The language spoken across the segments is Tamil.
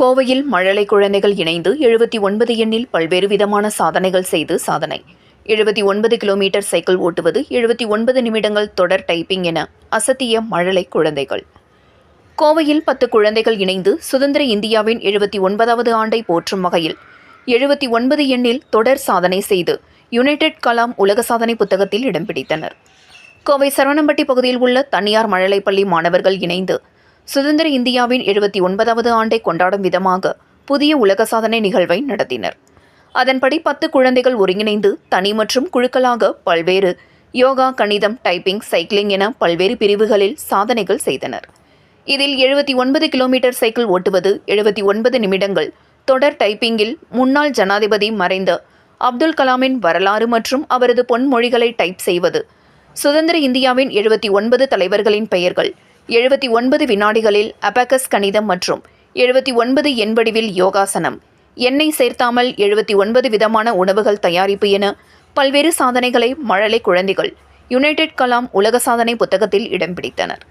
கோவையில் மழலை குழந்தைகள் இணைந்து எழுபத்தி ஒன்பது எண்ணில் பல்வேறு விதமான சாதனைகள் செய்து சாதனை. எழுபத்தி ஒன்பது கிலோமீட்டர் சைக்கிள் ஓட்டுவது எழுபத்தி ஒன்பது நிமிடங்கள் தொடர் டைப்பிங் என அசத்திய மழலை குழந்தைகள். கோவையில் பத்து குழந்தைகள் இணைந்து சுதந்திர இந்தியாவின் எழுபத்தி ஒன்பதாவது ஆண்டை போற்றும் வகையில் எழுபத்தி ஒன்பது எண்ணில் தொடர் சாதனை செய்து யுனைடெட் கலாம் உலக சாதனை புத்தகத்தில் இடம் பிடித்தனர். கோவை சரவணம்பட்டி பகுதியில் உள்ள தனியார் மழலைப்பள்ளி மாணவர்கள் இணைந்து சுதந்திர இந்தியாவின் எழுபத்தி ஒன்பதாவது ஆண்டை கொண்டாடும் விதமாக புதிய உலக சாதனை நிகழ்வை நடத்தினர். அதன்படி பத்து குழந்தைகள் ஒருங்கிணைந்து தனி மற்றும் குழுக்களாக பல்வேறு யோகா கணிதம் டைப்பிங் சைக்கிளிங் என பல்வேறு பிரிவுகளில் சாதனைகள் செய்தனர். இதில் எழுபத்தி ஒன்பது கிலோமீட்டர் சைக்கிள் ஓட்டுவது எழுபத்தி ஒன்பது நிமிடங்கள் தொடர் டைப்பிங்கில் முன்னாள் ஜனாதிபதி மறைந்த அப்துல் கலாமின் வரலாறு மற்றும் அவரது பொன்மொழிகளை டைப் செய்வது சுதந்திர இந்தியாவின் எழுபத்தி ஒன்பது தலைவர்களின் பெயர்கள் எழுபத்தி ஒன்பது வினாடிகளில் அபகஸ் கணிதம் மற்றும் எழுபத்தி ஒன்பது எண்வடிவில் யோகாசனம். எண்ணெய் சேர்த்தாமல் எழுபத்தி ஒன்பது விதமான உணவுகள் தயாரிப்பு என பல்வேறு சாதனைகளை மழலை குழந்தைகள் யுனைடெட் கலாம் உலக சாதனை புத்தகத்தில் இடம் பிடித்தனர்.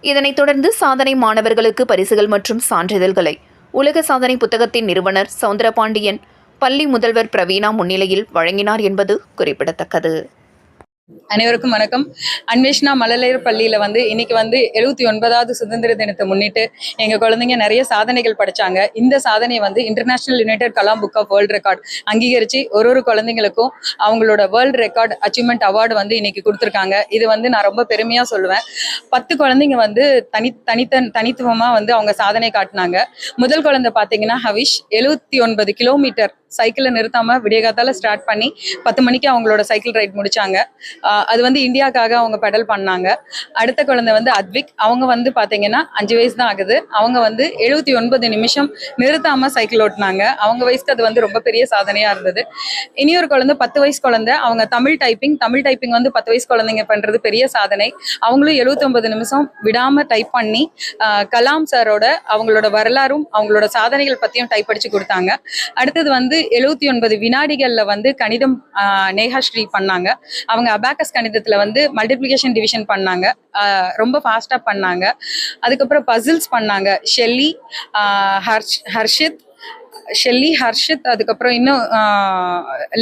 இதனைத் தொடர்ந்து சாதனை மாணவர்களுக்கு பரிசுகள் மற்றும் சான்றிதழ்களை உலக சாதனை புத்தகத்தின் நிறுவனர் சவுந்தரபாண்டியன் பள்ளி முதல்வர் பிரவீனா முன்னிலையில் வழங்கினார் என்பது குறிப்பிடத்தக்கது. அனைவருக்கும் வணக்கம். அன்வேஷ்ணா மழலையர் பள்ளியில வந்து இன்னைக்கு வந்து எழுபத்தி ஒன்பதாவது சுதந்திர தினத்தை முன்னிட்டு எங்க குழந்தைங்க நிறைய சாதனைகள் படித்தாங்க இந்த சாதனையை வந்து international united Kalam book of world record அங்கீகரிச்சு ஒரு ஒரு குழந்தைங்களுக்கும் அவங்களோட வேர்ல்ட் ரெக்கார்ட் அச்சீவ்மெண்ட் அவார்டு வந்து இன்னைக்கு கொடுத்துருக்காங்க. இது வந்து நான் ரொம்ப பெருமையா சொல்லுவேன். பத்து குழந்தைங்க வந்து தனி தனித்தன் தனித்துவமா வந்து அவங்க சாதனை காட்டினாங்க. முதல் குழந்தை பாத்தீங்கன்னா ஹவிஷ். எழுபத்தி ஒன்பது கிலோமீட்டர் சைக்கிளை நிறுத்தாமல் விடியகாத்தால ஸ்டார்ட் பண்ணி பத்து மணிக்கு அவங்களோட சைக்கிள் ரைட் முடிச்சாங்க. அது வந்து இந்தியாக்காக அவங்க பெடல் பண்ணாங்க. அடுத்த குழந்தை வந்து அத்விக். அவங்க வந்து பாத்தீங்கன்னா அஞ்சு வயசு தான் ஆகுது. அவங்க வந்து எழுபத்தி ஒன்பது நிமிஷம் நிறுத்தாம சைக்கிள் ஓட்டினாங்க. அவங்க வயசுக்கு அது வந்து ரொம்ப பெரிய சாதனையா இருந்தது. இனியொரு குழந்தை பத்து வயசு குழந்தை. அவங்க தமிழ் டைப்பிங் தமிழ் டைப்பிங் வந்து பத்து வயசு குழந்தைங்க பண்றது பெரிய சாதனை. அவங்களும் எழுபத்தி நிமிஷம் விடாம டைப் பண்ணி ஆஹ் கலாம் சாரோட அவங்களோட வரலாறும் அவங்களோட சாதனைகள் பத்தியும் டைப் அடிச்சு கொடுத்தாங்க. அடுத்தது வந்து எழுபத்தி ஒன்பது வினாடிகள்ல வந்து கணிதம் ஆஹ் ஸ்ரீ பண்ணாங்க. அவங்க அபாக்கஸ் கணிதத்துல வந்து மல்டிப்ளிகேஷன் டிவிஷன் பண்ணாங்க. ரொம்ப ஃபாஸ்டா பண்ணாங்க. அதுக்கப்புறம் பசில்ஸ் பண்ணாங்க. ஷெல்லி ஹர்ஷ் ஹர்ஷித் ஷெல்லி ஹர்ஷித் அதுக்கப்புறம் இன்னும்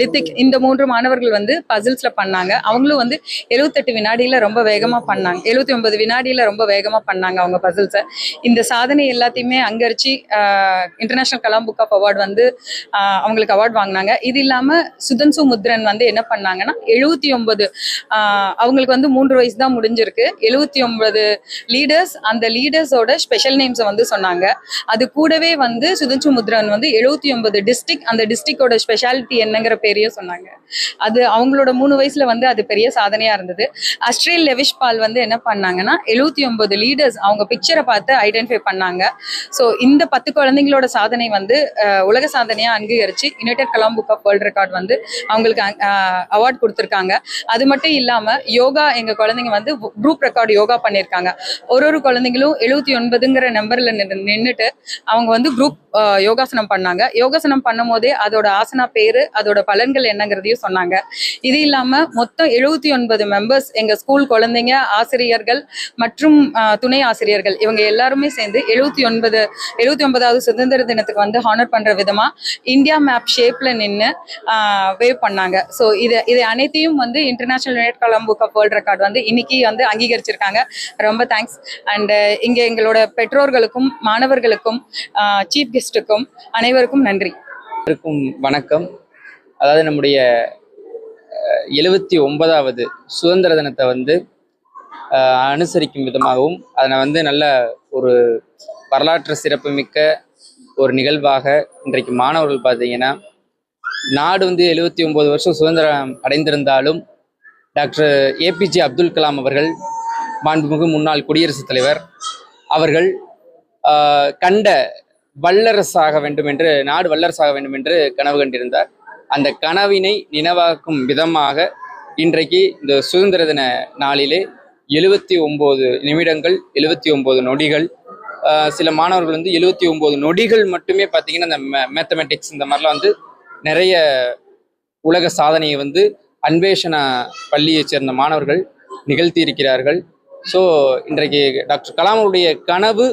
லித்திக் இந்த மூன்று மாணவர்கள் வந்து பசில்ஸ்ல பண்ணாங்க. அவங்களும் வந்து எழுபத்தெட்டு வினாடியில ரொம்ப வேகமா பண்ணாங்க. எழுபத்தி ஒன்பது வினாடியில ரொம்ப வேகமா பண்ணாங்க அவங்க பசில்ஸை இந்த சாதனை எல்லாத்தையுமே அங்கரிச்சு international Kalam book of award வந்து அவங்களுக்கு அவார்டு வாங்கினாங்க. இது இல்லாம சுதன்சு முத்ரன் வந்து என்ன பண்ணாங்கன்னா எழுபத்தி ஒன்பது அவங்களுக்கு வந்து மூன்று வயசு தான் முடிஞ்சிருக்கு. எழுபத்தி ஒன்பது லீடர்ஸ் அந்த லீடர்ஸோட ஸ்பெஷல் நேம்ஸை வந்து சொன்னாங்க. அது கூடவே வந்து சுதன்சு முத்ரன் வந்து எழுபத்தி ஒன்பது டிஸ்ட்ரிக் அந்த டிஸ்ட்ரிக்டோட ஸ்பெஷாலிட்டி என்னங்கிற பேரையும் சொன்னாங்க. அது அவங்களோட மூணு வயசுல வந்து அது பெரிய சாதனையா இருந்தது. அஸ்ட்ரேல் லெவிஷ் பால் வந்து என்ன பண்ணாங்கன்னா எழுபத்தி ஒன்பது லீடர்ஸ் அவங்க பிக்சரை பார்த்து ஐடென்டிஃபை பண்ணாங்க. ஸோ இந்த பத்து குழந்தைங்களோட சாதனை வந்து உலக சாதனையா அங்கீகரிச்சு united Kalam book of world record வந்து அவங்களுக்கு அவார்ட் கொடுத்துருக்காங்க. அது மட்டும் இல்லாம யோகா எங்க குழந்தைங்க வந்து குரூப் ரெக்கார்டு யோகா பண்ணியிருக்காங்க. ஒரு ஒரு குழந்தைங்களும் எழுபத்தி ஒன்பதுங்கிற நம்பர்ல நின்றுட்டு அவங்க வந்து குரூப் யோகாசனம் பண்ணாங்க. யோகாசனம் பண்ணும் போதே அதோட ஆசனா பேரு அதோட பலன்கள் என்னங்கிறதையும் சொன்னாங்க. இது இல்லாம மொத்தம் எழுபத்தி ஒன்பது மெம்பர்ஸ் எங்க ஸ்கூல் குழந்தைங்க ஆசிரியர்கள் மற்றும் துணை ஆசிரியர்கள் இவங்க எல்லாருமே சேர்ந்து எழுபத்தி ஒன்பது எழுபத்தி ஒன்பதாவது சுதந்திர தினத்துக்கு வந்து ஹானர் பண்ற விதமா இந்தியா மேப் ஷேப்ல நின்று வேவ் பண்ணாங்க. ஸோ இது இது அனைத்தையும் வந்து international unite book of world record வந்து இன்னைக்கு வந்து அங்கீகரிச்சிருக்காங்க. ரொம்ப தேங்க்ஸ் அண்ட் இங்க எங்களோட பெற்றோர்களுக்கும் மாணவர்களுக்கும் சீஃப் கெஸ்ட்டுக்கும் அனைவருக்கும் நன்றி. அனைவருக்கும் வணக்கம். அதாவது நம்முடைய எழுபத்தி ஒன்பதாவது சுதந்திர தினத்தை வந்து அனுசரிக்கும் விதமாகவும் அதனை வந்து நல்ல ஒரு வரலாற்று சிறப்புமிக்க ஒரு நிகழ்வாக இன்றைக்கு மாணவர்கள் பார்த்தீங்கன்னா நாடு வந்து எழுபத்தி ஒம்பது வருஷம் சுதந்திரம் அடைந்திருந்தாலும் டாக்டர் ஏபிஜே அப்துல் கலாம் அவர்கள் மாண்புமிகு முன்னாள் குடியரசுத் தலைவர் அவர்கள் கண்ட வல்லரசாக வேண்டும் என்று நாடு வல்லரசாக வேண்டும் என்று கனவு கண்டிருந்தார். அந்த கனவினை நினைவாக்கும் விதமாக இன்றைக்கு இந்த சுதந்திர தின நாளிலே எழுபத்தி ஒம்பது நிமிடங்கள் எழுபத்தி ஒம்பது நொடிகள் சில மாணவர்கள் வந்து எழுபத்தி ஒம்பது நொடிகள் மட்டுமே பார்த்தீங்கன்னா அந்த மேத்தமெட்டிக்ஸ் இந்த மாதிரிலாம் வந்து நிறைய உலக சாதனையை வந்து அன்வேஷண பள்ளியைச் சேர்ந்த மாணவர்கள் நிகழ்த்தி இருக்கிறார்கள் ஸோ இன்றைக்கு டாக்டர் கலாமுடைய கனவு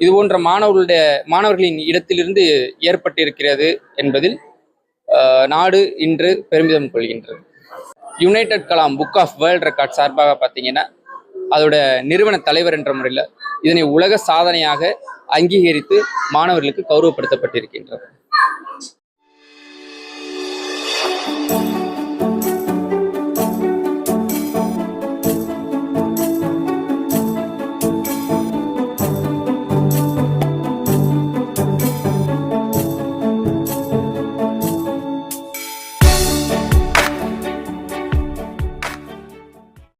இது போன்ற மாணவர்களுடைய மாணவர்களின் இடத்திலிருந்து ஏற்பட்டிருக்கிறது என்பதில் ஆஹ், நாடு இன்று பெருமிதம் கொள்கின்றது. United Kalam book of world record சார்பாக பார்த்தீங்கன்னா அதோட நிறுவன தலைவர் என்ற முறையில் இதனை உலக சாதனையாக அங்கீகரித்து மாணவர்களுக்கு கௌரவப்படுத்தப்பட்டிருக்கின்றது.